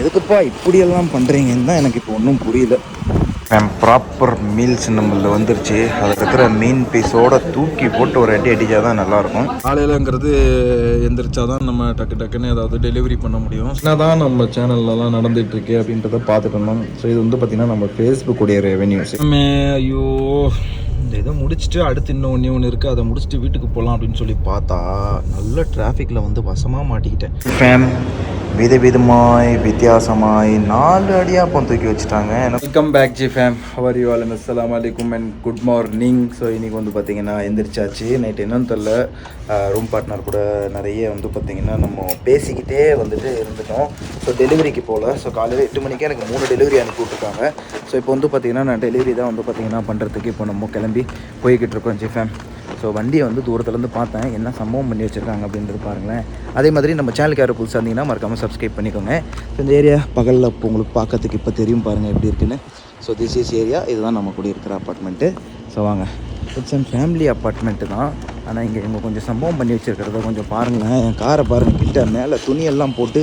எதுக்குப்பா இப்படியெல்லாம் பண்ணுறீங்கன்னு தான் எனக்கு இப்போ ஒன்றும் புரியல. ப்ராப்பர் மீல்ஸ் நம்மள வந்துருச்சு. அதில் இருக்கிற மீன் பீஸோட தூக்கி போட்டு ஒரு அடி அடிச்சா தான் நல்லாயிருக்கும். காலையிலங்கிறது எந்திரிச்சா தான் நம்ம டக்கு டக்குன்னு ஏதாவது டெலிவரி பண்ண முடியும். என்னதான் நம்ம சேனல்லலாம் நடந்துட்டு இருக்கு அப்படின்றத பார்த்துட்டு இருந்தோம் ஸோ இது வந்து பார்த்தீங்கன்னா நம்ம ஃபேஸ்புக் உடைய ரெவென்யூஸ் ஐயோ. இந்த இதை முடிச்சுட்டு அடுத்து இன்னும் ஒன்று ஒன்று இருக்குது அதை முடிச்சுட்டு வீட்டுக்கு போகலாம் அப்படின்னு சொல்லி பார்த்தா நல்ல டிராஃபிக்கில் வந்து வசமாக மாட்டிக்கிட்டேன். ஃபேம் விதவிதமாய் வித்தியாசமாய் நாலு அடியாப்பம் தூக்கி வச்சுட்டாங்க. Welcome back G fam how are you all அஸ்லாம் வலைக்கும் அண்ட் குட் மார்னிங் ஸோ இன்றைக்கி வந்து பார்த்தீங்கன்னா எந்திரிச்சாச்சு. நைட் என்னன்னு தெரில ரூம் பார்ட்னர் கூட நிறைய வந்து பார்த்தீங்கன்னா நம்ம பேசிக்கிட்டே வந்துட்டு இருந்துட்டோம். ஸோ டெலிவரிக்கு போகல ஸோ காலையில் எட்டு மணிக்கே எனக்கு மூணு டெலிவரி அனுப்பி விட்ருக்காங்க ஸோ இப்போ வந்து பார்த்தீங்கன்னா நான் டெலிவரி தான் வந்து பார்த்தீங்கன்னா பண்ணுறதுக்கு இப்போ நம்ம கிளம்பி போய்கிட்டு இருக்கோம் ஜிஃபேம் ஸோ வண்டியை வந்து தூரத்துலேருந்து பார்த்தேன். என்ன சம்பவம் பண்ணி வச்சுருக்காங்க அப்படின்றது பாருங்களேன். அதே மாதிரி நம்ம சேனலுக்கு யாரும் புதுசாக இருந்தீங்கன்னா மறக்காமல் சப்ஸ்கிரைப் பண்ணிக்கோங்க. ஸோ இந்த ஏரியா பகலில் இப்போ உங்களுக்கு பார்க்கறதுக்கு இப்போ தெரியும் பாருங்கள் எப்படி இருக்குன்னு. ஸோ திஸ் இஸ் ஏரியா இதுதான் நம்ம குடியிருக்கிற அப்பார்ட்மெண்ட்டு ஸோ வாங்க. இட்ஸ் அண்ட் ஃபேமிலி அப்பார்ட்மெண்ட்டு தான். ஆனால் இங்கே இவங்க கொஞ்சம் சம்பவம் பண்ணி வச்சுருக்கிறத கொஞ்சம் பாருங்களேன். என் காரை பாருங்கள் கிட்ட மேலே துணியெல்லாம் போட்டு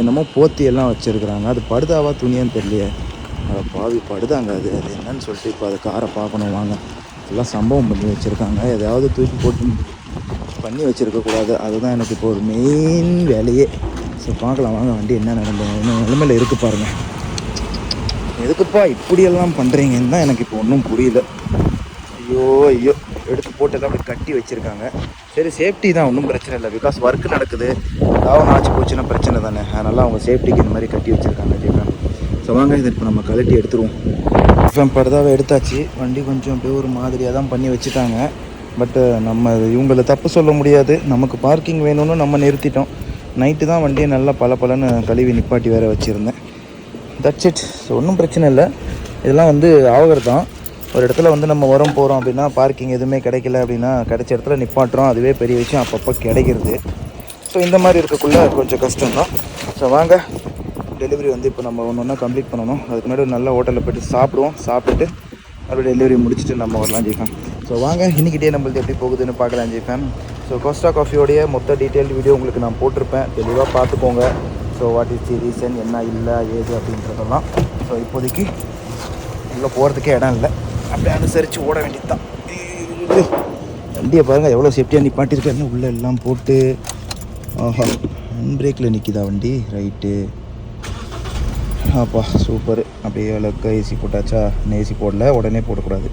என்னமோ போத்தி எல்லாம் வச்சுருக்குறாங்க. அது படுதாவா துணியான்னு தெரியலையே. அதை பாவி படுதாங்க அது. அது என்னன்னு சொல்லிட்டு இப்போ அதை காரை பார்க்கணும் வாங்க. எல்லாம் சம்பவம் பண்ணி வச்சுருக்காங்க. எதாவது தூக்கி போட்டு பண்ணி வச்சுருக்கக்கூடாது அதுதான் எனக்கு இப்போ ஒரு மெயின் வேலையே. ஸோ பார்க்கலாம். வாங்க வண்டி என்ன நடந்தது? என்ன நிலைமையில் இருக்குது பாருங்கள் எதுக்குப்பா இப்படியெல்லாம் பண்ணுறீங்கன்னு தான் எனக்கு இப்போ ஒன்றும் புரியல. ஐயோ ஐயோ. எடுத்து போட்டு எல்லாம் அப்படி கட்டி வச்சுருக்காங்க. சரி சேஃப்டி தான். ஒன்றும் பிரச்சனை இல்லை. பிகாஸ் ஒர்க் நடக்குது. ஏதாவது ஆச்சு போச்சுன்னா பிரச்சனை தானே. அதனால் அவங்க சேஃப்டிக்கு இந்த மாதிரி கட்டி வச்சுருக்காங்க ஜெய்ஃபேம் ஸோ வாங்க இதை இப்போ நம்ம கழட்டி எடுத்துருவோம். எஃப்எம் படுதாவை எடுத்தாச்சு. வண்டி கொஞ்சம் அப்படியே ஒரு மாதிரியாக தான் பண்ணி வச்சுட்டாங்க. பட்டு நம்ம இவங்கள தப்பு சொல்ல முடியாது. நமக்கு பார்க்கிங் வேணும்னு நம்ம நிறுத்திட்டோம். நைட்டு தான் வண்டியை நல்லா பல பலன்னு கழுவி நிப்பாட்டி வேற வச்சுருந்தேன். தட்ஸ் இட் ஸோ ஒன்றும் பிரச்சனை இல்லை. இதெல்லாம் வந்து ஆகிறது தான். ஒரு இடத்துல வந்து நம்ம உரம் போகிறோம் அப்படின்னா பார்க்கிங் எதுவுமே கிடைக்கல அப்படின்னா கிடைச்ச இடத்துல நிப்பாட்டுறோம். அதுவே பெரிய விஷயம். அப்பப்போ கிடைக்கிறது. ஸோ இந்த மாதிரி இருக்கக்குள்ள கொஞ்சம் கஷ்டம் தான் ஸோ வாங்க. டெலிவரி வந்து இப்போ நம்ம ஒன்று ஒன்றா கம்ப்ளீட் பண்ணணும். அதுக்கு முன்னாடி ஒரு நல்ல ஹோட்டலில் போய்ட்டு சாப்பிடுவோம். சாப்பிட்டுட்டு மறுபடியும் டெலிவரி முடிச்சுட்டு நம்ம வரலாம் ஜெய்ஃபேம் ஸோ வாங்க இன்னைக்கிட்டே நம்மளுக்கு எப்படி போகுதுன்னு பார்க்கலாம் ஜெய்ஃபேம் ஸோ கோஸ்டா காஃபியோடைய மொத்த டீட்டெயில் வீடியோ உங்களுக்கு நான் போட்டிருப்பேன். தெளிவாக பார்த்துக்கோங்க. So what is the reason என்ன இல்லை ஏது அப்படின்றதெல்லாம். ஸோ இப்போதைக்கு உள்ளே போகிறதுக்கே இடம் இல்லை. அப்படியே அனுசரித்து ஓட வேண்டியது தான் வண்டியை பாருங்கள் எவ்வளோ சேஃப்டியாக நிப்பாட்டிருக்கேன்னு உள்ளே எல்லாம் போட்டு. ஆஹா ஹேண்ட் பிரேக்கில் நிற்கிதா வண்டி? ரைட்டு அப்பா சூப்பர். அப்படியே அளவுக்கு ஏசி போட்டாச்சா? இன்னும் ஏசி போடல. உடனே போடக்கூடாது.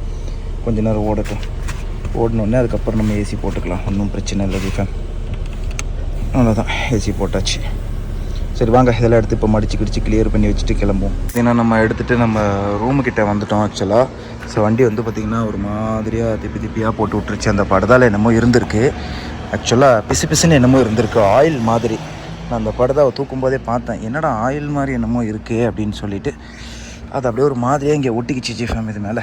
கொஞ்ச நேரம் ஓடட்டும். ஓடினோடனே அதுக்கப்புறம் நம்ம ஏசி போட்டுக்கலாம். ஒன்றும் பிரச்சனை இல்லை ஃபேன் அவ்வளோதான் ஏசி போட்டாச்சு. சரி வாங்க. இதெல்லாம் எடுத்து இப்போ மடிச்சு கிடிச்சு கிளியர் பண்ணி வச்சுட்டு கிளம்புவோம். ஏன்னா நம்ம எடுத்துகிட்டு நம்ம ரூமுக்கிட்ட வந்துட்டோம் ஆக்சுவலாக ஸோ வண்டி வந்து பார்த்திங்கன்னா ஒரு மாதிரியாக திப்பி திப்பியாக போட்டு விட்டுருச்சு. அந்த படதால் என்னமோ இருந்திருக்கு. ஆக்சுவலாக பிசு பிசுன்னு என்னமோ இருந்திருக்கு. ஆயில் மாதிரி. நான் அந்த படுதாவை தூக்கும் போதே பார்த்தேன். என்னடா ஆயில் மாதிரி என்னமோ இருக்கே அப்படின்னு சொல்லிட்டு அது அப்படியே ஒரு மாதிரியாக இங்கே ஒட்டிக்கிச்சு ஜிஃபேம் இது மேலே.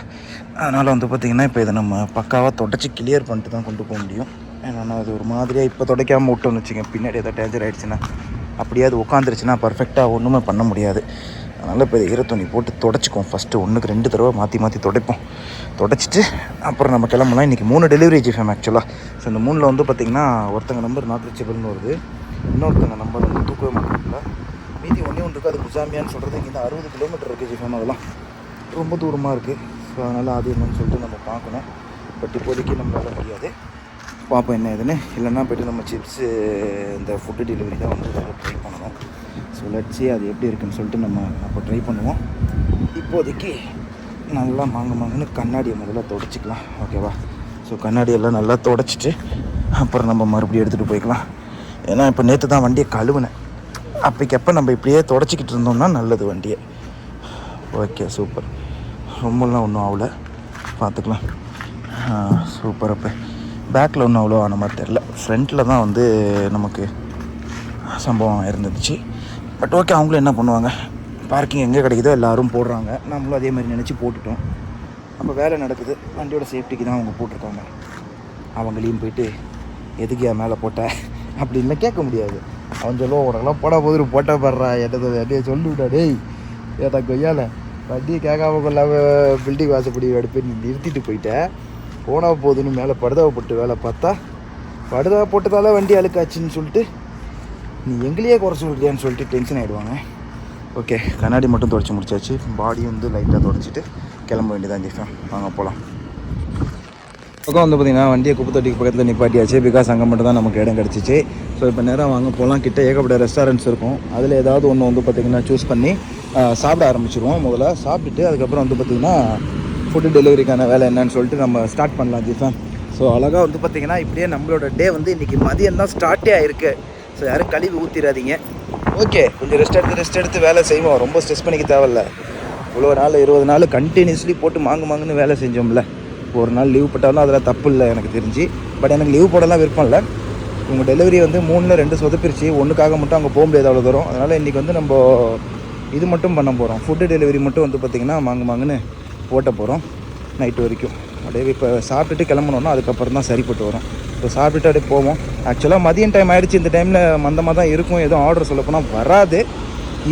அதனால் வந்து பார்த்திங்கன்னா இப்போ இதை நம்ம பக்காவாக தொடச்சி கிளியர் பண்ணிட்டு தான் கொண்டு போக முடியும். ஏன்னா அது ஒரு மாதிரியாக இப்போ துடைக்காமல் விட்டோம்னு வச்சுக்கோங்க. பின்னாடி எதாவது டேஞ்சர் ஆகிடுச்சுன்னா அப்படியே அது உட்காந்துருச்சுன்னா பர்ஃபெக்டாக ஒன்றுமே பண்ண முடியாது. அதனால் இப்போ இதை துணி போட்டு தொடச்சிக்குவோம். ஃபஸ்ட்டு ஒன்றுக்கு ரெண்டு தடவை மாற்றி மாற்றி துடைப்போம். தொடச்சிட்டு அப்புறம் நம்ம கிளம்பலாம். இன்றைக்கி மூணு டெலிவரி ஜிஃபேம் ஆக்சுவலாக ஸோ இந்த மூணில் வந்து பார்த்திங்கன்னா ஒருத்தங்க நம்பர் நாட் ரீச்சபிள்னு வருது. இன்னொருத்தங்க நம்பர் வந்து தூக்கவே மாட்டாங்கல்ல மீதி ஒன்றே ஒன்று இருக்குது அது குஜாமியான்னு சொல்கிறது இங்கே அறுபது கிலோமீட்டர் இருக்குது ஜிஃபேம் அதெல்லாம். ரொம்ப தூரமாக இருக்குது ஸோ அதனால் அது என்னன்னு சொல்லிட்டு நம்ம பார்க்கணும். பட் இப்போதைக்கு நம்மளால முடியாது. பார்ப்போம் என்ன ஏதுன்னு. இல்லைன்னா போய்ட்டு நம்ம சிப்ஸு இந்த ஃபுட்டு டெலிவரி தான் வந்து ட்ரை பண்ணணும். ஸோ லட்சி அது எப்படி இருக்குன்னு சொல்லிட்டு நம்ம அப்போ ட்ரை பண்ணுவோம். இப்போதைக்கு நல்லா மாங்க மாங்கன்னு கண்ணாடியை முதல்ல தொடச்சிக்கலாம். ஓகேவா ஸோ கண்ணாடியெல்லாம் நல்லா தொடச்சிட்டு அப்புறம் நம்ம மறுபடியும் எடுத்துகிட்டு போய்க்கலாம். ஏன்னா இப்போ நேற்று தான் வண்டியை கழுவுனேன். அப்போக்கப்போ நம்ம இப்படியே தொடச்சிக்கிட்டு இருந்தோம்னா நல்லது வண்டியை. Okay super. ரொம்பலாம் ஒன்றும் ஆகல பார்த்துக்கலாம் சூப்பர். அப்போ பேக்கில் ஒன்றும் அவ்வளோ ஆன மாதிரி தெரில ஃப்ரண்ட்டில் தான் வந்து நமக்கு சம்பவம் இருந்துச்சு. பட் ஓகே அவங்களும் என்ன பண்ணுவாங்க? பார்க்கிங் எங்கே கிடைக்குதோ எல்லோரும் போடுறாங்க. நம்மளும் அதே மாதிரி நினச்சி போட்டுட்டோம். நம்ம வேலை நடக்குது. வண்டியோட சேஃப்டிக்கு தான் அவங்க போட்டிருக்காங்க. அவங்களையும் போயிட்டு எதுக்கு என் மேலே போட்ட? அப்படின்லாம் கேட்க முடியாது. அவன் சொல்லுவான் உனக்கெல்லாம் போட போது போட்ட படுறா என்னது என்னைய சொல்லிவிட்டா டேய் ஏட்டா கொய்யால வண்டியை கேட்காம கொள்ளாம பில்டிங் வாசப்படி எடுப்பு நீ நிறுத்திட்டு போயிட்டேன் போனால் போதுன்னு மேலே படுதாவை போட்டு வேலை பார்த்தா படுதாவை போட்டதால வண்டி அழுக்காச்சுன்னு சொல்லிட்டு நீ எங்களையே குறை சொல்றியான்னு சொல்லிட்டு டென்ஷன் ஆகிடுவாங்க ஓகே கண்ணாடி மட்டும் தொடச்சி முடிச்சாச்சு. பாடி வந்து லைட்டாக தொடச்சிட்டு கிளம்ப வேண்டியதான் ஜிஃபேன் வாங்க போகலாம் பக்கம் வந்து பார்த்தீங்கன்னா வண்டியை குப்பை தொட்டிக்கு பக்கத்தில் நிப்பாட்டியாச்சு. பிகாஸ் அங்கே மட்டும் தான் நமக்கு இடம் கிடச்சிச்சு. ஸோ இப்போ நேரம் வாங்க போகலாம் கிட்ட ஏகப்பட்ட ரெஸ்டாரண்ட்ஸ் இருக்கும். அதில் ஏதாவது ஒன்று வந்து பார்த்திங்கன்னா சூஸ் பண்ணி சாப்பிட ஆரம்பிச்சிருவோம். முதல்ல சாப்பிட்டுட்டு அதுக்கப்புறம் வந்து பார்த்திங்கன்னா ஃபுட்டு டெலிவரிக்கான வேலை என்னன்னு சொல்லிட்டு நம்ம ஸ்டார்ட் பண்ணலாம் ஜிஃபேன் ஸோ அழகாக வந்து பார்த்திங்கன்னா இப்படியே நம்மளோட டே வந்து இன்றைக்கி மதியம் தான் ஸ்டார்ட்டே ஆயிருக்கு. ஸோ யாரும் கழுவி ஊற்றிடாதீங்க ஓகே கொஞ்சம் ரெஸ்ட் எடுத்து ரெஸ்ட் எடுத்து வேலை செய்வோம். ரொம்ப ஸ்ட்ரெஸ் பண்ணிக்க தேவையில்ல. இவ்வளோ நாள் இருபது நாள் கண்டினியூஸ்லி போட்டு மாங்கு மாங்குன்னு வேலை செஞ்சோம்ல. ஒரு நாள் லீவ் போட்டாலும் அதில் தப்பு இல்லை எனக்கு தெரிஞ்சு. பட் எனக்கு லீவ் போடலாம் விருப்பம் இல்லை. உங்கள் டெலிவரி வந்து மூணில் ரெண்டு சொதப்பிருச்சு. ஒன்றுக்காக மட்டும் அங்கே போக முடியாது அவ்வளோ தூரம். அதனால் இன்றைக்கி வந்து நம்ம இது மட்டும் பண்ண போகிறோம் ஃபுட்டு டெலிவரி மட்டும் வந்து பார்த்திங்கன்னா மாங்கு மாங்குன்னு ஓட்ட போகிறோம் நைட்டு வரைக்கும். அப்படியே இப்போ சாப்பிட்டுட்டு கிளம்பணுன்னா அதுக்கப்புறம் தான் சரிப்பட்டு வரும். இப்போ சாப்பிட்டுட்டு அப்படியே போவோம். ஆக்சுவலாக மதியம் டைம் ஆகிடுச்சு இந்த டைமில் மந்தமாக தான் இருக்கும். எதுவும் ஆர்டர் சொல்லப்போனால் வராது.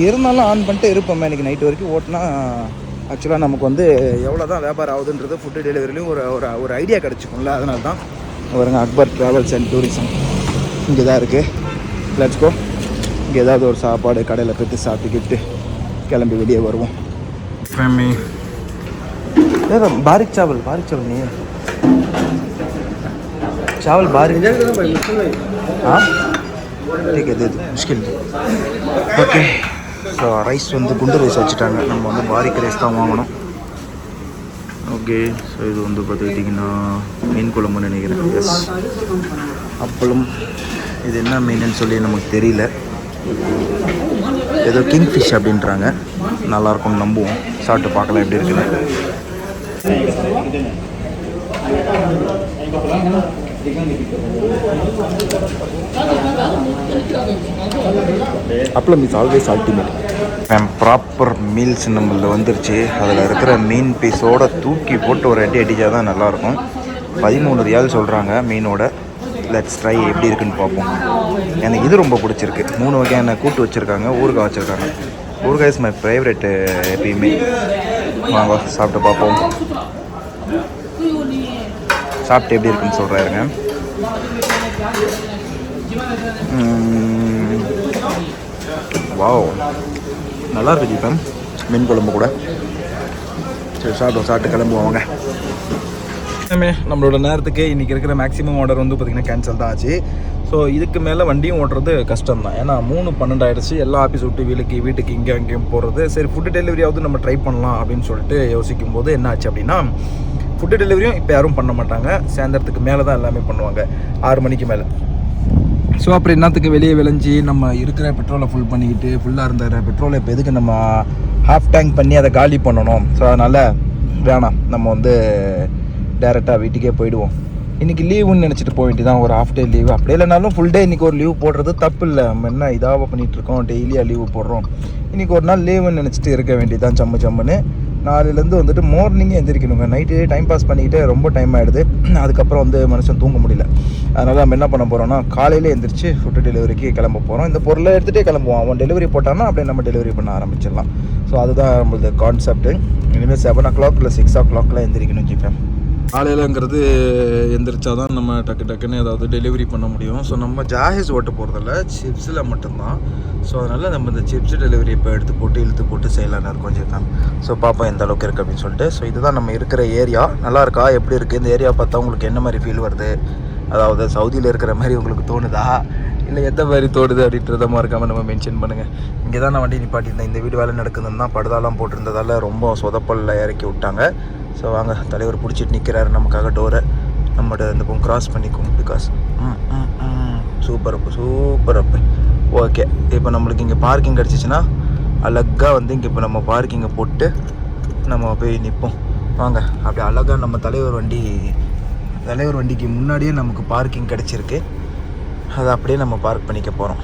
இருந்தாலும் ஆன் பண்ணிட்டு இருப்போம். இன்றைக்கி நைட்டு வரைக்கும் ஓட்டினா ஆக்சுவலாக நமக்கு வந்து எவ்வளோ தான் வியாபாரம் ஆகுதுன்றது ஃபுட்டு டெலிவரிலையும் ஒரு ஒரு ஒரு ஐடியா கிடச்சிக்கும்ல அதனால தான் வருங்க அக்பர் ட்ராவல்ஸ் அண்ட் டூரிசம் இங்கே தான் இருக்குது லட்ஸ்கோ இங்கே ஏதாவது ஒரு சாப்பாடு கடையில் போய்த்து சாப்பிட்டுக்கிட்டு கிளம்பி வெளியே வருவோம் ஃபேமி बारीक चावल बारीक चावल नहीं है चावल बारीक हाँ ठीक है दे दो मुश्किल ஓகே ஸோ ரைஸ் வந்து குண்டு ரைஸ் வச்சுட்டாங்க. நம்ம வந்து பாரிக் ரைஸ் தான் வாங்கணும். ஓகே ஸோ இது வந்து பார்த்துக்கிட்டிங்கன்னா மீன் குழம்புன்னு நினைக்கிறேன். எஸ் அப்பளம். இது என்ன மீனுன்னு சொல்லி நமக்கு தெரியல. ஏதோ கிங் ஃபிஷ் அப்படின்றாங்க. நல்லாயிருக்கும் நம்புவோம். சாப்பிட்டு பார்க்கலாம் எப்படி இருக்குன்னு. Appalam is always ultimate ma'am proper meals நம்மள வந்துருச்சு. அதில் இருக்கிற மீன் பீஸோட தூக்கி போட்டு ஒரு அடி அடித்தா தான் நல்லாயிருக்கும். பதிமூணு ரியால் சொல்கிறாங்க மீனோட. லெட்ஸ் ட்ரை எப்படி இருக்குன்னு பார்ப்போம். எனக்கு இது ரொம்ப பிடிச்சிருக்கு. மூணு வகையான கூட்டு வச்சுருக்காங்க. ஊறுகாய் வச்சுருக்காங்க. ஊறுகாய் இஸ் மை ஃபேவரெட்டு எப்பயுமே. வாங்க சாப்பிட்டு பார்ப்போம். சாப்பிட்டு எப்படி இருக்குன்னு சொல்கிறாருங்க வாவ் நல்லா இருக்கு ஜீபம் மீன் குழம்பு கூட. சரி சாப்பிடுவோம் சாப்பிட்டு கிளம்புவாங்க எல்லாமே நம்மளோட நேரத்துக்கு இன்றைக்கி இருக்கிற மேக்ஸிமம் ஆர்டர் வந்து பார்த்திங்கன்னா கேன்சல் தான் ஆச்சு. ஸோ இதுக்கு மேலே வண்டியும் ஓட்டுறது கஷ்டம் தான். ஏன்னா மூணு பன்னெண்டு ஆயிடுச்சு. எல்லா ஆஃபீஸ் விட்டு வீலுக்கு வீட்டுக்கு இங்கே அங்கேயும் போகிறது சரி ஃபுட்டு டெலிவரியாவது நம்ம ட்ரை பண்ணலாம் அப்படின்னு சொல்லிட்டு யோசிக்கும் போது என்ன ஆச்சு அப்படின்னா ஃபுட்டு டெலிவரியும் இப்போ யாரும் பண்ண மாட்டாங்க. சாயந்தரத்துக்கு மேலே தான் எல்லாமே பண்ணுவாங்க. ஆறு மணிக்கு மேலே. ஸோ அப்புறம் என்னத்துக்கு வெளியே விளைஞ்சி நம்ம இருக்கிற பெட்ரோலை ஃபுல் பண்ணிக்கிட்டு ஃபுல்லாக இருந்த பெட்ரோலை இப்போ எதுக்கு நம்ம ஹாஃப் டேங்க் பண்ணி அதை காலி பண்ணணும்? ஸோ அதனால் வேணாம். நம்ம வந்து டேரெக்டாக வீட்டுக்கே போயிடுவோம். இன்றைக்கி லீவுன்னு நினச்சிட்டு போக வேண்டியதான் ஒரு ஹாஃப் டே லீவு அப்படியே இல்லைனாலும் ஃபுல் டே இன்றைக்கி ஒரு லீவ் போடுறது தப்பு இல்லை. நம்ம என்ன இதாக பண்ணிகிட்டு இருக்கோம்? டெய்லியாக லீவு போடுறோம். இன்றைக்கி ஒரு நாள் லீவுன்னு நினச்சிட்டு இருக்க வேண்டியதான் சம்மு சம்முன்னு நாளையிலேருந்து வந்துட்டு மார்னிங்கே எந்திரிக்கணுங்க. நைட்டு டைம் பாஸ் பண்ணிக்கிட்டு ரொம்ப டைம் ஆகிடுது அதுக்கப்புறம் வந்து மனுஷன் தூங்க முடியல. அதனால் நம்ம என்ன பண்ண போகிறோம்னா காலையிலே எந்திரிச்சு ஃபுட்டு டெலிவரிக்கு கிளம்ப போகிறோம் இந்த பொருளை எடுத்துகிட்டே கிளம்புவோம். அவன் டெலிவரி போட்டான்னா அப்படியே நம்ம டெலிவரி பண்ண ஆரம்பிச்சிடலாம். ஸோ அதுதான் நம்மளது கான்செப்ட்டு இனிமேல் செவன் ஓ கிளாக் இல்லை சிக்ஸ் ஓ கிளாக்லாம் எந்திரிக்கணும் ஜிபேம் காலையிலங்கிறது எந்திரிச்சா தான் நம்ம டக்கு டக்குன்னு ஏதாவது டெலிவரி பண்ண முடியும். ஸோ நம்ம ஜாஹிஸ் ஓட்ட போகிறதில்ல சிப்ஸில் மட்டும்தான். ஸோ அதனால் நம்ம இந்த சிப்ஸ் டெலிவரி இப்போ எடுத்து போட்டு இழுத்து போட்டு செய்யலான்னு இருக்கோம் ஜிபேம் ஸோ பார்ப்போம் எந்த அளவுக்கு இருக்குது அப்படின்னு சொல்லிட்டு. ஸோ இதுதான் நம்ம இருக்கிற ஏரியா நல்லா இருக்கா? எப்படி இருக்குது இந்த ஏரியா பார்த்தா உங்களுக்கு என்ன மாதிரி ஃபீல் வருது? அதாவது சவுதியில் இருக்கிற மாதிரி உங்களுக்கு தோணுதா? இல்லை எந்த மாதிரி தோணுது அப்படின்றத மறக்காமல் நம்ம மென்ஷன் பண்ணுங்கள் இங்கே தான் நான் வண்டி நிப்பாட்டியிருந்தேன். இந்த வீடு வேலை நடக்குதுன்னு தான் படுதாலாம் போட்டிருந்ததால் ரொம்ப சொதப்பல்ல இறக்கி விட்டாங்க. ஸோ வாங்க தலைவர் பிடிச்சிட்டு நிற்கிறாரு நமக்காக டோரை நம்மகிட்ட இந்த பக்கம் கிராஸ் பண்ணிக்கும் பிகாஸ் ம் ம் ம். சூப்பர் அப்போ சூப்பர் அப்போ. ஓகே இப்போ நம்மளுக்கு இங்கே பார்க்கிங் கிடச்சிச்சின்னா அழகாக வந்து இங்கே இப்போ நம்ம பார்க்கிங்கை போட்டு நம்ம போய் நிற்போம் வாங்க அப்படியே அழகாக நம்ம தலைவர் வண்டி தலைவர் வண்டிக்கு முன்னாடியே நமக்கு பார்க்கிங் கிடச்சிருக்கு. அதை அப்படியே நம்ம பார்க் பண்ணிக்க போகிறோம்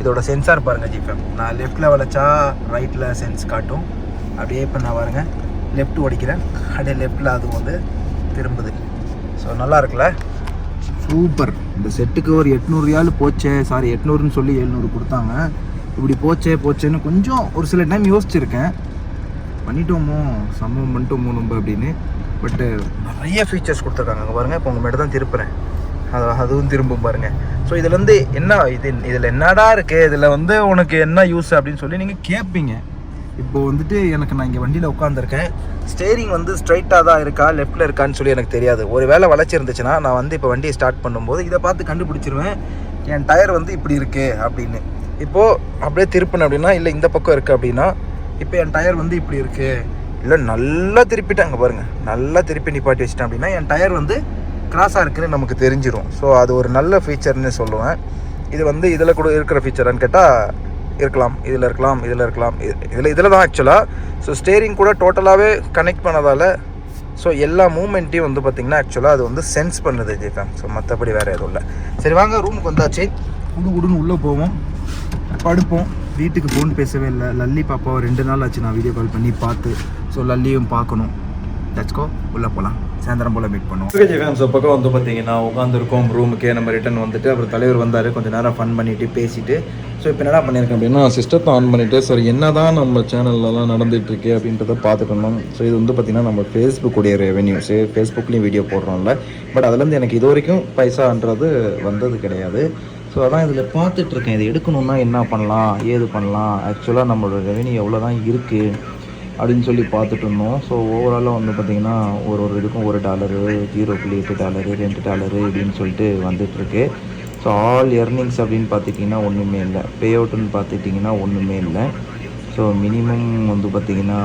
இதோட சென்சார் பாருங்கள் ஜிபே நான் லெஃப்ட்டில் வளைச்சா ரைட்டில் சென்ஸ் காட்டும். அப்படியே இப்போ நான் பாருங்கள் லெஃப்ட் ஓடிக்கிறேன். அப்படியே லெஃப்ட்டில் அது வந்து திரும்புது. ஸோ நல்லா இருக்குல்ல? சூப்பர். இந்த செட்டுக்கு ஒரு எட்நூறு ரியால் போச்சே. சாரி எட்நூறுன்னு சொல்லி எழுநூறு கொடுத்தாங்க. இப்படி போச்சே போச்சேன்னு கொஞ்சம் ஒரு சில டைம் யோசிச்சிருக்கேன். பண்ணிட்டோமோ? சம்பவம் பண்ணிட்டோமோ நம்ம அப்படின்னு. பட்டு நிறைய ஃபீச்சர்ஸ் கொடுத்துருக்காங்க. அங்கே பாருங்கள் இப்போ உங்கள் மேடம் தான் திருப்புறேன். அது அதுவும் திரும்பும் பாருங்கள் ஸோ இதில் வந்து என்ன இது இதில் என்னடா இருக்குது இதில் வந்து உனக்கு என்ன யூஸ் அப்படின்னு சொல்லி நீங்கள் கேட்பீங்க இப்போ வந்துட்டு எனக்கு நான் இங்கே வண்டியில் உட்காந்துருக்கேன் ஸ்டேரிங் வந்து ஸ்ட்ரைட்டாக தான் இருக்கா லெஃப்ட்டில் இருக்கான்னு சொல்லி எனக்கு தெரியாது. ஒரு வேளை வளைச்சி இருந்துச்சுன்னா நான் வந்து இப்போ வண்டியை ஸ்டார்ட் பண்ணும்போது இதை பார்த்து கண்டுபிடிச்சிருவேன். என் டயர் வந்து இப்படி இருக்குது அப்படின்னு. இப்போது அப்படியே திருப்பினேன் அப்படின்னா இல்லை இந்த பக்கம் இருக்குது அப்படின்னா இப்போ என் டயர் வந்து இப்படி இருக்குது இல்லை நல்லா திருப்பிட்டேன். அங்கே பாருங்கள் நல்லா திருப்பி நிப்பாட்டி வச்சிட்டேன் அப்படின்னா என் டயர் வந்து கிராஸாக இருக்குன்னு நமக்கு தெரிஞ்சிடும் ஸோ அது ஒரு நல்ல ஃபீச்சர்னு சொல்லுவேன். இது வந்து இதில் கூட இருக்கிற ஃபீச்சரான்னு கேட்டால் இருக்கலாம் இதில் இருக்கலாம் இதில் இருக்கலாம். இதில் இதில் தான் ஆக்சுவலாக ஸோ ஸ்டேரிங் கூட டோட்டலாகவே கனெக்ட் பண்ணதால் ஸோ எல்லா மூமெண்ட்டையும் வந்து பார்த்திங்கன்னா ஆக்சுவலாக அது வந்து சென்ஸ் பண்ணுது ஜெய்ஃபேம் ஸோ மற்றபடி வேறு எதுவும் இல்லை. சரி வாங்க ரூமுக்கு வந்தாச்சு. குடு குடுன்னு உள்ளே போவோம். படுப்போம். வீட்டுக்கு ஃபோன் பேசவே இல்லை. லல்லி பாப்பாவை ரெண்டு நாள் ஆச்சு நான் வீடியோ கால் பண்ணி பார்த்து ஸோ லல்லியும் பார்க்கணும். லட்ச்கோ உள்ளே போகலாம் சாயந்தரம் போல் மீட் பண்ணுவோம். ஓகே ஜெய்ஃபேம் ஸோ பக்கம் வந்து பார்த்தீங்கன்னா உட்காந்துருக்கோம் ரூமுக்கே நம்ம ரிட்டன் வந்துட்டு அப்புறம் தலைவர் வந்தார். கொஞ்சம் நேரம் ஃபன் பண்ணிட்டு பேசிட்டு ஸோ இப்போ என்னடா பண்ணியிருக்கேன் அப்படின்னா சிஸ்டத்தை ஆன் பண்ணிவிட்டு சரி என்ன தான் நம்ம சேனல்லலாம் நடந்துகிட்ருக்கு அப்படின்றத பார்த்துக்கணும் ஸோ இது வந்து பார்த்திங்கன்னா நம்ம ஃபேஸ்புக்குடைய ரெவென்யூ சே ஃபேஸ்புக்லேயும் வீடியோ போடுறோம்ல. பட் அதுலேருந்து எனக்கு இது வரைக்கும் பைசான்றது வந்தது கிடையாது. ஸோ அதான் இதில் பார்த்துட்ருக்கேன் இதை எடுக்கணுன்னா என்ன பண்ணலாம்? ஏது பண்ணலாம்? ஆக்சுவலாக நம்மளோட ரெவென்யூ எவ்வளோ தான் இருக்குது அப்படின்னு சொல்லி பார்த்துட்டு இருந்தோம். ஸோ ஓவராலாக வந்து பார்த்திங்கன்னா ஒரு ஒரு இதுக்கும் ஒரு டாலரு ஜீரோ புள்ளி எட்டு டாலரு ரெண்டு டாலரு இப்படின்னு சொல்லிட்டு வந்துட்டுருக்கு. ஸோ ஆல் எர்னிங்ஸ் அப்படின்னு பார்த்துட்டிங்கன்னா ஒன்றுமே இல்லை. பே அவுட்டுன்னு பார்த்துட்டிங்கன்னா ஒன்றுமே இல்லை. ஸோ மினிமம் வந்து பார்த்திங்கன்னா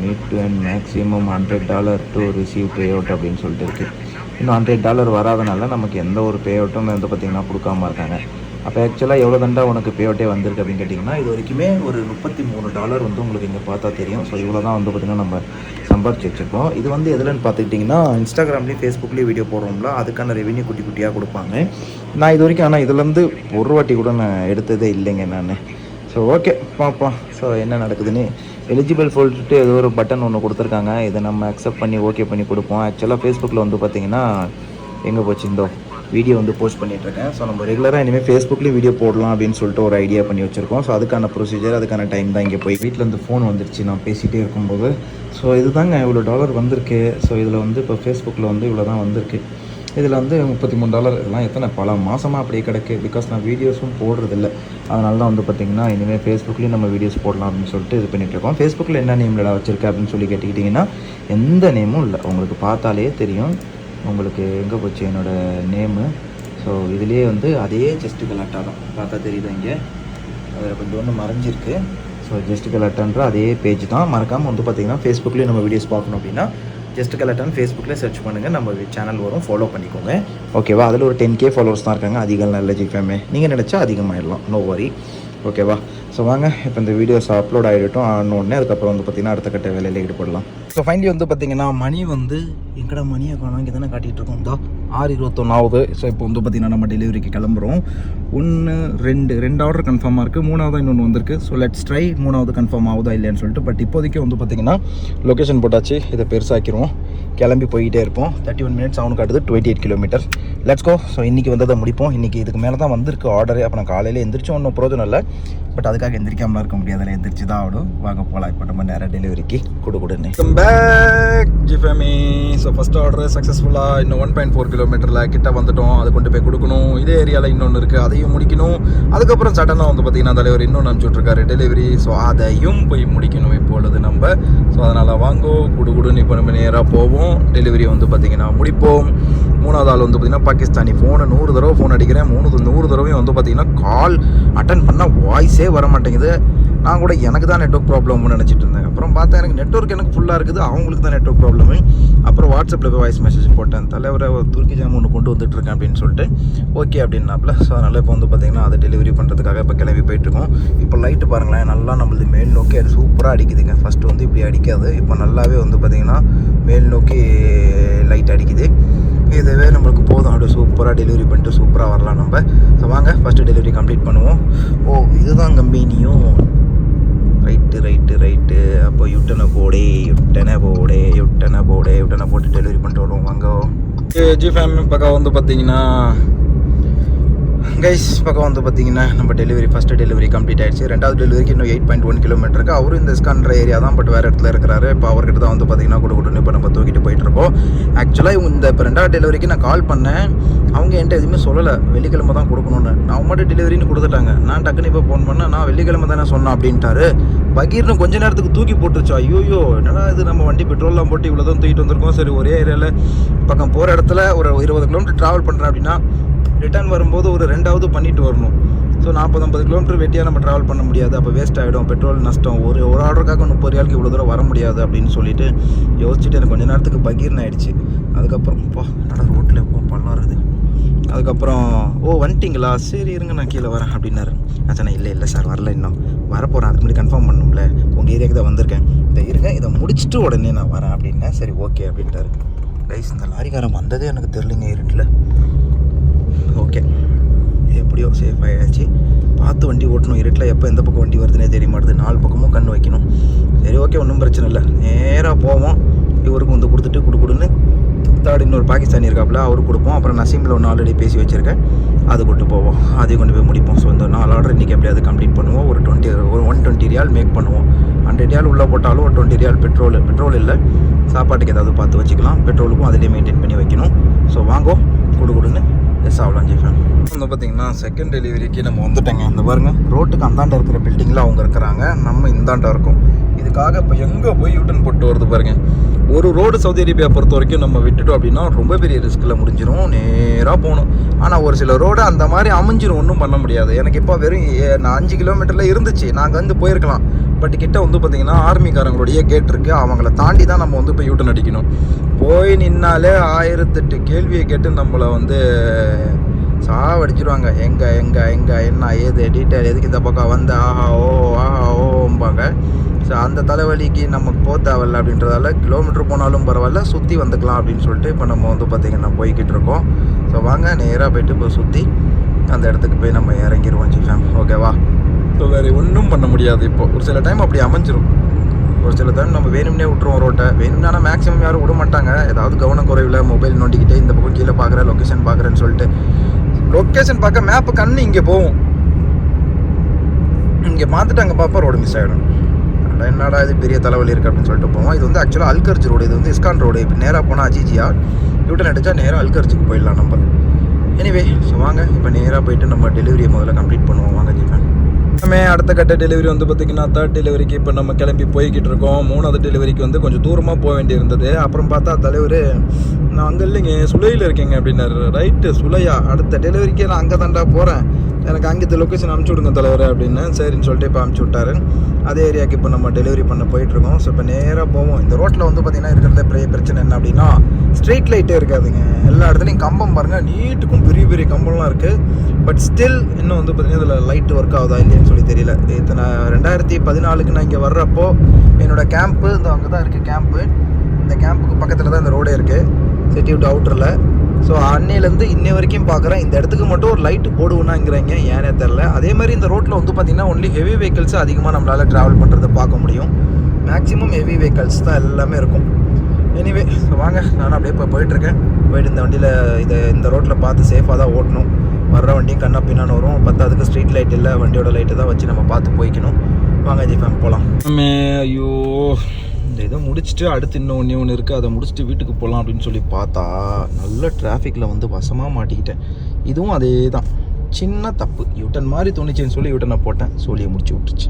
need to and maximum hundred dollar to receive pay out அப்படின்னு சொல்லிட்டு இருக்குது இன்னும் ஹண்ட்ரட் டாலர் வராதனால நமக்கு எந்த ஒரு பே அவுட்டும் வந்து பார்த்திங்கன்னா கொடுக்காம இருக்காங்க. அப்போ ஆக்சுவலாக எவ்வளோ தண்டா உனக்கு பே அவுட்டே வந்திருக்கு அப்படின்னு கேட்டிங்கன்னா இது வரைக்குமே ஒரு முப்பத்தி மூணு டாலர் வந்து உங்களுக்கு இங்கே பார்த்தா தெரியும். ஸோ இவ்வளோ தான் வந்து பார்த்திங்கன்னா நம்ம சம்பாரிச்சு வச்சுருக்கோம். இது வந்து எதுலன்னு பார்த்துக்கிட்டிங்கன்னா இன்ஸ்டாகிராம்லேயும் ஃபேஸ்புக்லேயும் வீடியோ போடுறோம்ல அதுக்கான ரெவென்யூ குட்டி குட்டியாக கொடுப்பாங்க. நான் இது வரைக்கும் ஆனால் இதுலேருந்து ஒரு வாட்டி கூட நான் எடுத்ததே இல்லைங்க நான். ஸோ ஓகே பார்ப்போம். ஸோ என்ன நடக்குதுன்னு. எலிஜிபிள் சொல்லிட்டு ஏதோ ஒரு பட்டன் ஒன்று கொடுத்துருக்காங்க. இதை நம்ம அக்செப்ட் பண்ணி ஓகே பண்ணி கொடுப்போம். ஆக்சுவலாக ஃபேஸ்புக்கில் வந்து பார்த்தீங்கன்னா எங்கே போச்சு? இந்தோ வீடியோ வந்து போஸ்ட் பண்ணிகிட்ருக்கேன் இருக்கேன் ஸோ நம்ம ரெகுலராக இனிமேல் ஃபேஸ்புக்லேயும் வீடியோ போடலாம் அப்படின்னு சொல்லிட்டு ஒரு ஐடியா பண்ணி வச்சுருக்கோம். ஸோ அதுக்கான ப்ரொசீஜர் அதுக்கான டைம் தான் இங்கே போய். வீட்டில் இருந்து ஃபோன் வந்துருச்சு. நான் பேசிகிட்டே இருக்கும்போது. ஸோ இதுதாங்க இவ்வளோ டாலர் வந்திருக்கு. ஸோ இதில் வந்து இப்போ ஃபேஸ்புக்கில் வந்து இவ்வளோ தான் வந்திருக்கு. இதில் வந்து முப்பத்தி மூணு டாலர் இதெல்லாம் எத்தனை? பல மாதமாக அப்படியே கிடக்கு. பிகாஸ் நான் வீடியோஸும் போடுறதில்ல. அதனால தான் வந்து பார்த்திங்கன்னா இனிமேல் ஃபேஸ்புக்லேயும் நம்ம வீடியோஸ் போடலாம் அப்படின்னு சொல்லிட்டு இது பண்ணிகிட்ருக்கோம் இருக்கோம். ஃபேஸ்புக்கில் என்ன நேம்லடா வச்சிருக்க அப்படின்னு சொல்லி கேட்டுக்கிட்டிங்கன்னா எந்த நேமும் இல்லை. உங்களுக்கு பார்த்தாலே தெரியும். உங்களுக்கு எங்கே போச்சு? என்னோடய நேமு ஸோ இதுலேயே வந்து அதே ஜஸ்ட் கலாட்டாக தான். பார்த்தா தெரியுது இங்கே? அதில் கொஞ்சம் ஒன்று மறைஞ்சிருக்கு. ஸோ ஜஸ்ட் கலாட்டான்ற அதே பேஜ் தான். மறக்காமல் வந்து பார்த்தீங்கன்னா ஃபேஸ்புக்லேயும் நம்ம வீடியோஸ் பார்க்கணும் அப்படின்னா ஜஸ்ட் கலெக்டான ஃபேஸ்புக்கில் சர்ச் பண்ணுங்கள் நம்ம சேனல் வரும். ஃபாலோ பண்ணிக்கோங்க. ஓகேவா அதில் ஒரு டென் கே ஃபாலோவர்ஸ் தான் இருக்காங்க. அதிகம் நல்ல ஜிஃபேமே நீங்கள் நினச்சா அதிகமாகிடலாம் நோ வரி ஓகேவா ஸோ வாங்க. இப்போ இந்த வீடியோஸ் அப்லோட் ஆகிடட்டும் ஆனோடனே அதுக்கப்புறம் வந்து பார்த்திங்கன்னா அடுத்த கட்ட வேலையில் ஈடுபடலாம். ஸோ ஃபைனலி வந்து பார்த்திங்கன்னா மணி வந்து எங்கடா மணியை காணும்? இங்கே தானே காட்டிகிட்டு இருக்கோம். தான் ஆறு இருபத்தொன்னாவது. ஸோ இப்போ வந்து பார்த்திங்கன்னா நம்ம டெலிவரிக்கு கிளம்புறோம். ஒன்று ரெண்டு ரெண்டு ஆர்டர் கன்ஃபார்மாக இருக்குது மூணாவது இன்னொன்று வந்திருக்கு. ஸோ லெட்ஸ் ட்ரை மூணாவது கன்ஃபார்ம் ஆகுதா இல்லையான்னு சொல்லிட்டு. பட் இப்போதைக்கு வந்து பார்த்திங்கன்னா லொக்கேஷன் போட்டாச்சு. இதை பெருசாக்கிடுவோம் கிளம்பி போயிட்டே இருப்போம். தேர்ட்டி ஒன் மினிட்ஸ் அவனுக்கு அடுத்து twenty eight kilometre let's go so இன்றைக்கி வந்ததை முடிப்போம். இன்றைக்கி இதுக்கு மேலே தான் வந்திருக்கு ஆர்டரே அப்போ நான் காலையில் எந்திரிச்சு ஒன்றும் பிரோஜனம் இல்லை. பட் அதுக்காக எந்திரிக்காமலாம் இருக்க முடியாதுல எந்திரிச்சு தான் ஆடும் வாங்க போகலாம் இப்போ நம்ம நேராக டெலிவரிக்கு கொடு கொடுன்னு. பேக் ஜிஃபேமி ஸோ ஃபஸ்ட் ஆர்டர் சக்ஸஸ்ஃபுல்லாக இன்னும் ஒன் பாயிண்ட் ஃபோர் கிலோமீட்டரில் கிட்ட வந்துட்டோம். அதை கொண்டு போய் கொடுக்கணும். இதே ஏரியாவில் இன்னொன்று இருக்குது அதையும் முடிக்கணும். அதுக்கப்புறம் சடனாக வந்து பார்த்திங்கன்னா தலைவர் இன்னொன்று அனுப்பிச்சுட்ருக்காரு டெலிவரி ஸோ அதையும் போய் முடிக்கணும் இப்பொழுது நம்ம. ஸோ அதனால் வாங்கோ குடு குடுன்னு இப்போ நம்ம நேராக போவோம். டெலிவரி வந்து பார்த்திங்கன்னா முடிப்போம். மூணாவது ஆள் வந்து பார்த்திங்கன்னா பாகிஸ்தானி ஃபோனை நூறு தடவை ஃபோன் அடிக்கிறேன். மூணு நூறு தடவையும் வந்து பார்த்திங்கன்னா கால் அட்டன் பண்ணால் வாய்ஸே வர மாட்டேங்குது நான் கூட எனக்கு தான் நெட்ஒர்க் ப்ராப்ளம்னு நினச்சிட்டு இருந்தேன். அப்புறம் பார்த்தா எனக்கு நெட்ஒர்க் எனக்கு ஃபுல்லாக இருக்குது. அவங்களுக்கு தான் நெட்ஒர்க் ப்ராப்ளமு அப்புறம் வாட்ஸ்அப்பில் போய் வாய்ஸ் மெசேஜ் போட்டேன். தலைவரை துருக்கி ஜாம் ஒன்று கொண்டு வந்துட்டு இருக்கேன் அப்படின்னு சொல்லிட்டு ஓகே அப்படின்னாப்ல ஸோ அதனால் இப்போ வந்து பார்த்திங்கன்னா அதை டெலிவரி பண்ணுறதுக்காக இப்போ கிளம்பி போயிட்டுருக்கோம் இப்போ லைட்டு பாருங்களேன். நல்லா நம்மளது மேல் நோக்கி அது சூப்பராக அடிக்குதுங்க. ஃபஸ்ட்டு வந்து இப்படி அடிக்காது. இப்போ நல்லாவே வந்து பார்த்திங்கன்னா மேல் நோக்கி லைட் அடிக்குது. இதுவே நம்மளுக்கு போதும். அப்படியே சூப்பராக டெலிவரி பண்ணிட்டு சூப்பராக வரலாம் நம்ம. ஸோ வாங்க ஃபஸ்ட்டு டெலிவரி கம்ப்ளீட் பண்ணுவோம். ஓ இதுதான் கம்பெனியும் ரைட்டு ரைட்டு ரைட்டு அப்போ யுட்டனை போடே யுட்டனை போடே யுட்டனை போடே யுட்டனை போட்டு டெலிவரி பண்ணிட்டு வருவோம். வாங்க. ஜி ஃபேமிலி பக்கம் வந்து பார்த்தீங்கன்னா கைஸ் பக்கம் வந்து பார்த்தீங்கன்னா நம்ம டெலிவரி ஃபஸ்ட்டு டெலிவரி கம்ப்ளீட் ஆயிடுச்சு. ரெண்டாவது டெலிவரிக்கு இன்னும் எயிட் பாயிண்ட் ஒன் கிலோமீட்டருக்கு அவரும் இந்த ஸ்கான்ற ஏரியா தான் பட் வேறு இடத்துல இருக்கிறாரு. இப்போ அவர்கிட்ட தான் வந்து பார்த்தீங்கன்னா கூட கூட இப்போ நம்ம தூக்கிட்டு போயிட்டுருக்கோம் ஆக்சுவலாக இவங்க இந்த இப்போ ரெண்டாவது டெலிவரிக்கு நான் கால் பண்ணேன். அவங்க என்கிட்ட எதுவுமே சொல்லலை. வெள்ளிக்கிழமை தான் கொடுக்கணும்னு. நான் மட்டும் டெலிவரின்னு கொடுத்துட்டாங்க. நான் டக்குன்னு இப்போ ஃபோன் பண்ணேன். நான் வெள்ளிக்கிழமை தானே சொன்னேன் அப்படின்ட்டாரு. பகீர்னு கொஞ்ச நேரத்துக்கு தூக்கி போட்டுருச்சா. ஐயோயோ என்னடா இது? நம்ம வண்டி பெட்ரோல்லாம் போட்டு இவ்வளோ தான் தூக்கிட்டு வந்திருக்கோம். சரி ஒரே ஏரியாவில் பக்கம் போகிற இடத்துல ஒரு இருபது கிலோமீட்டர் ட்ராவல் பண்ணுறேன் அப்படின்னா ரிட்டர்ன் வரும்போது ஒரு ரெண்டாவது பண்ணிட்டு வரணும். ஸோ நாற்பது ஐம்பது கிலோமீட்டர் வெட்டியாக நம்ம ட்ராவல் பண்ண முடியாது. அப்போ வேஸ்ட் ஆகிடும் பெட்ரோல் நஷ்டம். ஒரு ஒரு ஆர்டருக்காக முப்பது ரூபாய்க்கு இவ்வளோ தூரம் வர முடியாது அப்படின்னு சொல்லிட்டு யோசிச்சுட்டு எனக்கு கொஞ்ச நேரத்துக்கு பகீர்னு ஆயிடுச்சு. அதுக்கப்புறம் பா நட ரோட்டில் போ பள்ளம் வருது. அதுக்கப்புறம் ஓ வந்துட்டிங்களா? சரி இருங்க நான் கீழே வரேன் அப்படின்னாரு. அச்சா இல்லை இல்லை சார் வரல இன்னும். வரப்போகிறேன் அதுக்கு முன்னாடி கன்ஃபார்ம் பண்ணும்ல உங்கள் ஏரியாவுக்கு தான் வந்திருக்கேன். இதை இருங்க இதை முடிச்சுட்டு உடனே நான் வரேன் அப்படின்னேன் சரி ஓகே அப்படின்ட்டாரு. கைஸ் இந்த லாரிக்காரன் வந்ததே எனக்கு தெரிலிங்க இருட்டில் ஓகே எப்படியோ சேஃப் ஆகிடுச்சு பார்த்து வண்டி ஓட்டணும் இருட்டில் எப்போ எந்த பக்கம் வண்டி வருதுன்னே தெரிய மாட்டுது. நாலு பக்கமும் கண் வைக்கணும். சரி ஓகே ஒன்றும் பிரச்சனை இல்லை. நேராக போவோம். இவருக்கு வந்து கொடுத்துட்டு கொடுக்குடுன்னு கொடுன்னு தேர்ட் இன்னொரு பாகிஸ்தானி இருக்காப்புல அவருக்கு கொடுப்போம். அப்புறம் நசீமில் ஒன்று ஆல்ரெடி பேசி வச்சுருக்கேன். அது கொண்டு போவோம். அதையும் கொண்டு போய் முடிப்போம். ஸோ இந்த நாலு ஆர்டர் இன்றைக்கி எப்படியாவது கம்ப்ளீட் பண்ணுவோம். ஒரு டுவெண்ட்டி ஒரு ஒன் டுவெண்ட்டி ரியால் மேக் பண்ணுவோம். ஹண்ட்ரட் ரியால் உள்ளே போட்டாலும் ஒரு டுவெண்ட்டி ரியால் பெட்ரோல் பெட்ரோல் இல்லை. சாப்பாட்டுக்கு ஏதாவது பார்த்து வச்சுக்கலாம். பெட்ரோலுக்கும் அதிலே மெயின்டைன் பண்ணி வைக்கணும். ஸோ வாங்கோ. குடு கொடுன்னு எஸ் ஜீஃபன் ஜிஃபேன் வந்து பார்த்தீங்கன்னா செகண்ட் டெலிவரிக்கு நம்ம வந்துட்டேங்க. இந்த பாருங்க ரோட்டுக்கு அந்தாண்ட இருக்கிற பில்டிங்கில் அவங்க இருக்கிறாங்க. நம்ம இந்தாண்ட இருக்கோம். இதுக்காக இப்போ எங்கே போய் யூட்டன் போட்டு வருது பாருங்க. ஒரு ரோடு சவுதி அரேபியா பொறுத்த வரைக்கும் நம்ம விட்டுட்டோம் அப்படின்னா ரொம்ப பெரிய ரிஸ்கில் முடிஞ்சிடும் நேராக போகணும். ஆனால் ஒரு சில ரோடு அந்த மாதிரி அமைஞ்சிடும் ஒன்றும் பண்ண முடியாது. எனக்கு இப்போ வெறும் ஏ- நான் அஞ்சு கிலோமீட்டரில் இருந்துச்சு. நாங்கள் வந்து போயிருக்கலாம். பட் கிட்ட வந்து பார்த்தீங்கன்னா ஆர்மிக்காரங்களுடைய கேட் இருக்குது அவங்கள தாண்டி தான் நம்ம வந்து போய் யூட்டன் அடிக்கணும். போய் நின்னாலே ஆயிரத்தெட்டு கேள்வியை கேட்டு நம்மளை வந்து சாவடிச்சிருவாங்க. எங்கே எங்கே எங்கே என்ன ஏது டீட்டெயில் எதுக்கு இந்த பக்கம் வந்து? ஆஹா ஓ ஆஹா ஓம்பாங்க. ஸோ அந்த தலைவலிக்கு நமக்கு போக தேவையில்ல அப்படின்றதால கிலோமீட்டர் போனாலும் பரவாயில்ல சுற்றி வந்துக்கலாம் அப்படின்னு சொல்லிட்டு இப்போ நம்ம வந்து பார்த்திங்கன்னா போய்கிட்டு இருக்கோம். ஸோ வாங்க நேராக போயிட்டு இப்போ சுற்றி அந்த இடத்துக்கு போய் நம்ம இறங்கிடுவோம் ஜிஃபேம் ஓகேவா ஸோ வேறு ஒன்றும் பண்ண முடியாது இப்போ. ஒரு சில டைம் அப்படி அமைஞ்சிரும். ஒரு சில டைம் நம்ம வேணும்னே விட்டுருவோம் ரோட்டை வேணும்னா மேக்ஸிமம் யாரும் விட மாட்டாங்க. ஏதாவது கவனக்குறைவில் மொபைல் நோண்டிக்கிட்டே இந்த பக்கம் கீழே பார்க்குறேன் லொக்கேஷன் பார்க்குறேன்னு சொல்லிட்டு. லொக்கேஷன் பார்க்க மேப்பு கண்ணு இங்கே போகும். இங்கே பார்த்துட்டு அங்கே பார்ப்பா ரோடு மிஸ் ஆகிடும் அட என்னடா இது பெரிய தலைவலி இருக்குது அப்படின்னு சொல்லிட்டு போவோம். இது வந்து ஆக்சுவலாக அல்கர்ஜ் ரோடு இது வந்து இஸ்கான் ரோடு இப்போ நேராக போனால் அஜிஜியா யூட்டன் அடித்தா நேராக அல்கர்ஜுக்கு போயிடலாம் நம்ம. எனிவே ஸோ வாங்க. இப்போ நேராக போயிட்டு நம்ம டெலிவரியை முதல்ல கம்ப்ளீட் பண்ணுவோம். வாங்க ஜிஃபேன் எல்லாமே அடுத்த கட்ட டெலிவரி வந்து பார்த்திங்கன்னா தேர்ட் டெலிவரிக்கு இப்போ நம்ம கிளம்பி போய்கிட்டு இருக்கோம். மூணாவது டெலிவரிக்கு வந்து கொஞ்சம் தூரமாக போக வேண்டியிருந்தது. அப்புறம் பார்த்தா தலைவர் நான் அங்கே இல்லைங்க சுலையில் இருக்கேங்க அப்படின்னாரு. ரைட்டு சுலையா அடுத்த டெலிவரிக்கே நான் அங்கே தாண்டா போகிறேன் எனக்கு அங்கே இந்த லொக்கேஷன் அனுப்பிச்சி விடுங்க தலைவர் அப்படின்னு சரின்னு சொல்லிட்டு இப்போ அனுப்பிச்சி விட்டாரு. அதே ஏரியாவுக்கு இப்போ நம்ம டெலிவரி பண்ண போயிட்டுருக்கோம். ஸோ இப்போ நேராக போவோம். இந்த ரோட்டில் வந்து பார்த்திங்கன்னா இருக்கிறத பெரிய பிரச்சனை என்ன அப்படின்னா ஸ்ட்ரீட் லைட்டே இருக்காதுங்க. எல்லா இடத்துலையும் கம்பம் பாருங்கள் நீட்டுக்கும் பெரிய பெரிய கம்பம்லாம் இருக்குது பட் ஸ்டில் இன்னும் வந்து பார்த்திங்கன்னா இதில் லைட் ஒர்க் ஆகுதா இல்லைன்னு சொல்லி தெரியல. இத்தனை ரெண்டாயிரத்தி பதினாலுக்கு நான் இங்கே வர்றப்போ என்னோடய கேம்ப்பு இந்த அங்கே தான் இருக்குது கேம்ப்பு இந்த கேம்புக்கு பக்கத்தில் தான் இந்த ரோடே இருக்குது சிட்டி விட்டு அவுட்டரில் ஸோ அன்னையிலேருந்து இன்னை வரைக்கும் பார்க்குறேன். இந்த இடத்துக்கு மட்டும் ஒரு லைட்டு போடுவேனாங்கிறாங்க ஏனே தெரில அதே மாதிரி இந்த ரோட்டில் வந்து பார்த்திங்கன்னா ஒன்லி ஹெவி வெஹிக்கிள்ஸ் அதிகமாக நம்மளால் ட்ராவல் பண்ணுறதை பார்க்க முடியும். மேக்ஸிமம் ஹெவி வெஹிக்கிள்ஸ் தான் எல்லாமே இருக்கும். எனிவே வாங்க. நானும் அப்படியே இப்போ போயிட்டுருக்கேன். போயிட்டு இந்த வண்டியில் இதை இந்த ரோட்டில் பார்த்து சேஃபாக தான் ஓட்டணும். வர்ற வண்டியும் கண்ணா பின்னான்னு வரும். பத்தாவதுக்கு ஸ்ட்ரீட் லைட் இல்லை. வண்டியோட லைட்டு தான் வச்சு நம்ம பார்த்து போய்க்கணும். வாங்க ஜிஃபேம் போகலாம் ஐயோ. இந்த இதை முடிச்சுட்டு அடுத்து இன்னும் ஒன்று ஒன்று இருக்குது அதை முடிச்சுட்டு வீட்டுக்கு போகலாம் அப்படின்னு சொல்லி பார்த்தா நல்ல டிராஃபிக்கில் வந்து வசமாக மாட்டிக்கிட்டேன். இதுவும் அதே தான் சின்ன தப்பு. யூட்டன் மாதிரி தோணுச்சுன்னு சொல்லி யூட்டனை போட்டேன். சோழியை முடிச்சு விட்டுருச்சு.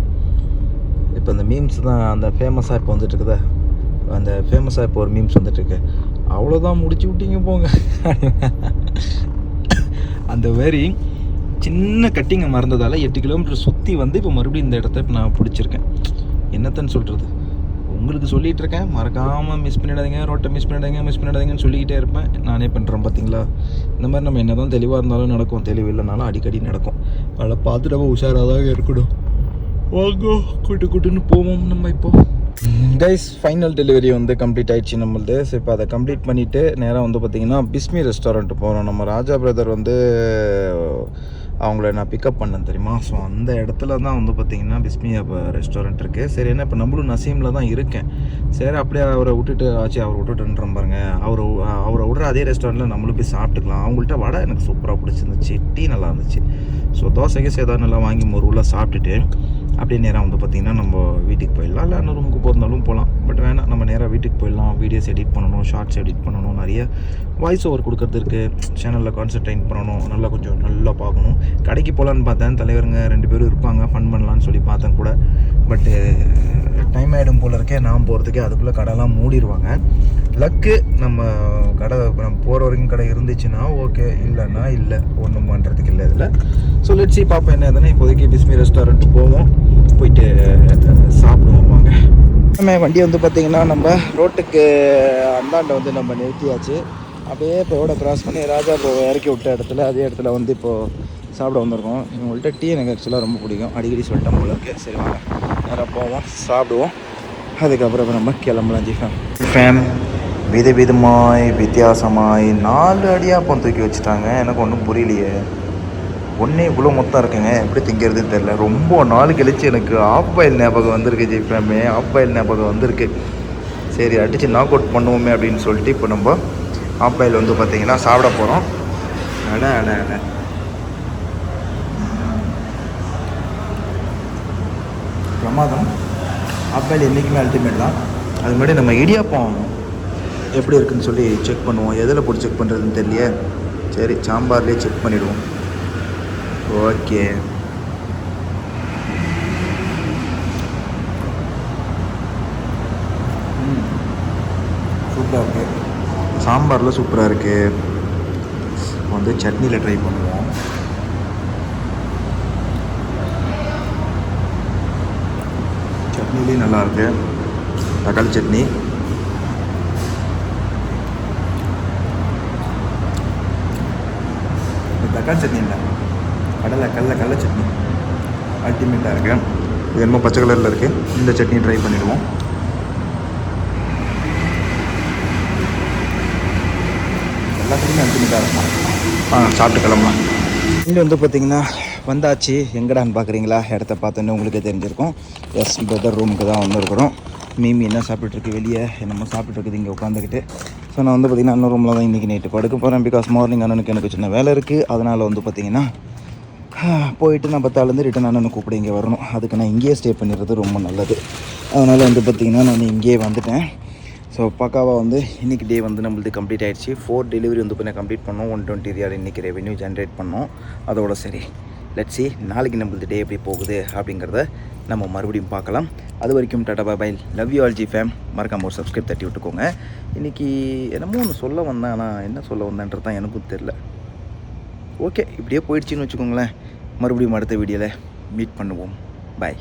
இப்போ அந்த மீம்ஸ் தான் அந்த ஃபேமஸாக இப்போ வந்துட்டுருக்குதா அந்த ஃபேமஸாக இப்போ ஒரு மீம்ஸ் வந்துட்டுருக்கு அவ்வளோதான் முடிச்சு விட்டீங்க போங்க. அந்த மாதிரி சின்ன கட்டிங்கை மறந்ததால் எட்டு கிலோமீட்டர் சுற்றி வந்து இப்போ மறுபடியும் இந்த இடத்த இப்போ நான் பிடிச்சிருக்கேன். என்னத்தன்னு சொல்கிறது உங்களுக்கு சொல்லிகிட்டு இருக்கேன் மறக்காமல் மிஸ் பண்ணிடாதீங்க ரோட்டை மிஸ் பண்ணிடாதீங்க மிஸ் பண்ணிடாதீங்கன்னு சொல்லிக்கிட்டே இருப்பேன். நானே பண்ணுறேன் பார்த்தீங்களா இந்த மாதிரி நம்ம என்ன தான் தெளிவாக இருந்தாலும் நடக்கும். தெளிவு இல்லைனாலும் அடிக்கடி நடக்கும். அதனால் பார்த்து நம்ம உஷாராக தான் இருக்கணும். வாங்கோ கூட்டு கூட்டுன்னு போவோம் நம்ம இப்போ. கைஸ் ஃபைனல் டெலிவரி வந்து கம்ப்ளீட் ஆயிடுச்சு நம்மளது. ஸோ இப்போ அதை கம்ப்ளீட் பண்ணிவிட்டு நேராக வந்து பார்த்திங்கன்னா பிஸ்மி ரெஸ்டாரண்ட் போகிறோம் நம்ம ராஜா பிரதர் வந்து அவங்கள நான் பிக்கப் பண்ணேன் தெரியுமா? ஸோ அந்த இடத்துல தான் வந்து பார்த்திங்கன்னா பிஸ்மியா இப்போ ரெஸ்டாரண்ட் இருக்குது சரி என்ன இப்போ நம்மளும் நசீமில் தான் இருக்கேன். சரி அப்படியே அவரை விட்டுட்டு ஆச்சு அவரை விட்டுட்டுன்ற பாருங்க. அவர் அவரை விடுற அதே ரெஸ்டாரண்ட்டில் நம்மளும் போய் சாப்பிட்டுக்கலாம். அவங்கள்ட்ட வடை எனக்கு சூப்பராக பிடிச்சிருந்துச்சு. டீ நல்லா இருந்துச்சு. ஸோ தோசைக்கு சேதாரம் நல்லா வாங்கி ஒரு உள்ள சாப்பிட்டுட்டு அப்படியே நேராக வந்து பார்த்திங்கன்னா நம்ம வீட்டுக்கு போயிடலாம். இல்லை இன்னும் ரூமுக்கு போகிறதாலும் போகலாம் பட் வேணாம் நம்ம நேராக வீட்டுக்கு போயிடலாம். வீடியோஸ் எடிட் பண்ணணும் ஷார்ட்ஸ் எடிட் பண்ணணும். நிறைய வாய்ஸ் ஓவர் கொடுக்கறதுக்கு இருக்குது சேனலில் கான்சன்ட்ரேட் பண்ணணும். நல்லா கொஞ்சம் நல்லா பார்க்கணும். கடைக்கு போகலான்னு பார்த்தேன். தலைவருங்க ரெண்டு பேரும் இருப்பாங்க. ஃபன் பண்ணலான்னு சொல்லி பார்த்தேன் கூட. பட்டு டைம் ஆகிடும் போல இருக்கே நான் போகிறதுக்கே அதுக்குள்ளே கடைலாம் மூடிடுவாங்க லக்கு நம்ம கடை நம்ம போகிற வரைக்கும் கடை இருந்துச்சுன்னா ஓகே இல்லைன்னா இல்லை. ஒன்றும் பண்ணுறதுக்கு இல்லை இதில். ஸோ லெட்ஸி பார்ப்போம் என்ன எதுனா இப்போதைக்கு பிஸ்மி ரெஸ்டாரண்ட் போவோம். போயிட்டு சாப்பிடுவோம் வாங்க. நம்ம வண்டி வந்து பார்த்திங்கன்னா நம்ம ரோட்டுக்கு அந்தாண்ட வந்து நம்ம நிறுத்தியாச்சு. அப்படியே இப்போ ரோட கிராஸ் பண்ணி ராஜா இப்போ இறக்கி விட்ட இடத்துல அதே இடத்துல வந்து இப்போது சாப்பிட வந்திருக்கோம். இவங்கள்ட்ட டீ எனக்கு ஆக்சுவலாக ரொம்ப பிடிக்கும். அடிக்கடி சொல்லிட்டேன் போல இருக்கு. சரி வாங்க. நேராக போவோம் சாப்பிடுவோம். அதுக்கப்புறம் நம்ம கிளம்பலாம் ஜி ஃபேம் வித விதமாய் வித்தியாசமாய் நாலு அடியாப்பம் தூக்கி வச்சுட்டாங்க. எனக்கு ஒன்றும் புரியலையே. ஒன்றே இவ்வளோ மொத்தம் இருக்குங்க. எப்படி திங்கிறதுன்னு தெரில ரொம்ப நாள் கழிச்சு எனக்கு ஆஃப் பாயில் ஞாபகம் வந்திருக்கு ஜிஃபேமே ஆஃப் பாயில் ஞாபகம் வந்திருக்கு. சரி அடித்து நாக் அவுட் பண்ணுவோமே அப்படின்னு சொல்லிட்டு இப்போ நம்ம ஆஃப் பாயில் வந்து பார்த்திங்கன்னா சாப்பிட போகிறோம் அட அட அட. பிரமாதம் ஆப்பாயில் என்றைக்குமே அல்டிமேட் தான். அது முன்னாடி நம்ம இடியாப்பம் எப்படி இருக்குன்னு சொல்லி செக் பண்ணுவோம். எதில் போட்டு செக் பண்ணுறதுன்னு தெரியலையே. சரி சாம்பார்லேயே செக் பண்ணிவிடுவோம் ஓகே. சூப்பராக இருக்குது சாம்பாரில் சூப்பராக இருக்குது வந்து சட்னியில் ட்ரை பண்ணுவோம். சட்னிலையும் நல்லாயிருக்கு தக்காளி சட்னி. தக்காளி சட்னி இல்லை கடலை கடல கடலை சட்னி. அல்டிமேட்டாக இருக்குது இது என்னமோ பச்சை கலரில் இருக்குது இந்த சட்னி ட்ரை பண்ணிடுவோம். எல்லாத்துக்குமே அல்டிமேட்டாக இருக்கும். ஆ சாப்பிட்டு கிளம்பலாம். இங்கே வந்து பார்த்திங்கன்னா வந்தாச்சு. எங்கடான்னு பார்க்குறீங்களா இடத்த பார்த்தோன்னே உங்களுக்கே தெரிஞ்சிருக்கும். எஸ் பிரதர் ரூமுக்கு தான் வந்துருக்குறோம் மீமி என்ன சாப்பிட்டுட்டு வெளியே? என்னமோ சாப்பிட்டுட்டு இங்கே உட்காந்துக்கிட்டு ஸோ நான் வந்து பார்த்திங்கன்னா அண்ணன் ரூமில் தான் இன்றைக்கி நைட்டு படுக்க போகிறேன் பிகாஸ் மார்னிங் அண்ணனுக்கு எனக்கு சின்ன வேலை இருக்குது அதனால் வந்து பார்த்திங்கன்னா போயிட்டு நான் பத்தாலேருந்து ரிட்டன் அண்ணனை கூப்பிட இங்கே வரணும். அதுக்கு நான் இங்கேயே ஸ்டே பண்ணிடுறது ரொம்ப நல்லது. அதனால் வந்து பார்த்திங்கன்னா நான் இங்கேயே வந்துட்டேன். ஸோ பக்காவாக வந்து இன்றைக்கி டே வந்து நம்மளுக்கு கம்ப்ளீட் ஆகிடுச்சு ஃபோர் டெலிவரி வந்து பண்ண கம்ப்ளீட் பண்ணோம். ஒன் டுவெண்ட்டி ரியால் இன்றைக்கி ரெவென்யூ ஜென்ரேட் பண்ணோம். அதோட சரி. லெட்ஸி நாளைக்கு நம்மளுக்கு டே எப்படி போகுது அப்படிங்கிறத நம்ம மறுபடியும் பார்க்கலாம். அது வரைக்கும் tata bye love you all G fam மறக்காம ஒரு சப்ஸ்கிரைப் தட்டி விட்டுக்கோங்க. இன்றைக்கி என்னமோ ஒன்று சொல்ல வந்தேன் ஆனால் என்ன சொல்ல வந்தேன்றது தான் எனக்கும் தெரில ஓகே இப்படியே போயிடுச்சின்னு வச்சுக்கோங்களேன். மறுபடியும் அடுத்த வீடியோவில் மீட் பண்ணுவோம். பாய்